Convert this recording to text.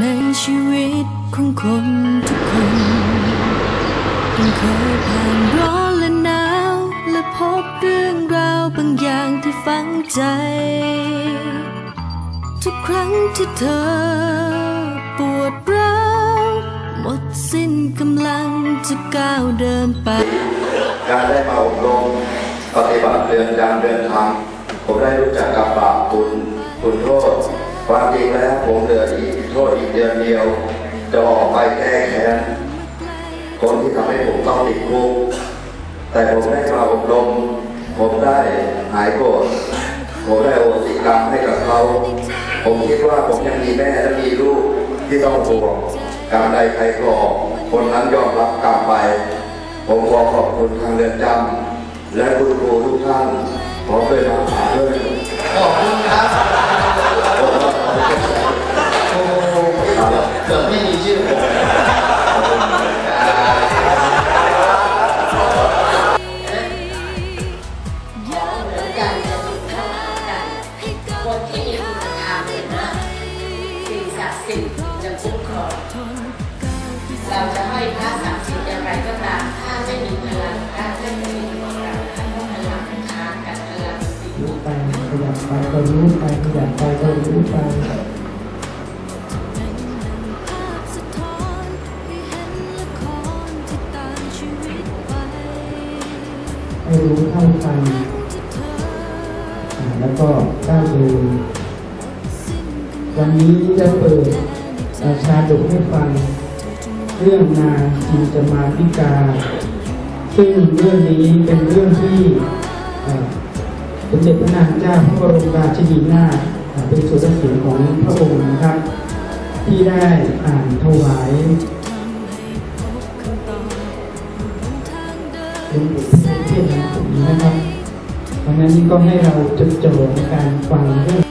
ในชีวิตของคนทุกคนต้องเคยผ่านร้อนและหนาว และพบเรื่องราวบางอย่างที่ฝังใจ ทุกครั้งที่เธอปวดร้าวหมดสิ้นกำลังจะก้าวเดินไป การได้มาอบรมปฏิบัติเรือนจำเดินทาง ผมได้รู้จักกับบาปคุณคุณโทษ ความจริงแล้วผมเหลืออีกโทษอีกเดือนเดียว จะออกไปแก้แค้นคนที่ทำให้ผมต้องติดคุกแต่ผมได้มาอบรม ผมได้หายโกรธผมได้โอสิกรรมให้กับเขา ผมคิดว่าผมยังมีแม่และมีลูกที่ต้องห่วงการใดใครก่อคนนั้นยอมรับกรรมไป ผมขอขอบคุณทางเรือนจำและคุณครูทุกท่านขอเป็นอาหารด้วย ม่มีชื่อผมเหมือนกันคนที่มีคุณธรรมนะสิ่งศักดิ์สิทธิ์จะคุ้มครองเราจะให้พระศักดิ์สิทธิ์อย่างไรก็ตามถ้าไม่มีพลังถ้าไม่มีของเราถ้าพลังค้างกันพลังสิ่งรู้ไปขยับไปก็รู้ไปขยับไปก็รู้ไป ให้รู้เท่าทันแล้วก็ก้าวเดินวันนี้จะเปิดชาดกให้ฟังเรื่องนาจินจะมาพิกา ซึ่งเรื่องนี้เป็นเรื่องที่สมเด็จพระนางเจ้าพระบรมราชินีน่าเป็นสุรเสียงของพระองค์นะครับ ที่ได้อ่านถวาย ศน์ของผมนะครับเพราะนั้นนี่ก็ให้เราจดจ่อในการฟังเรื่อง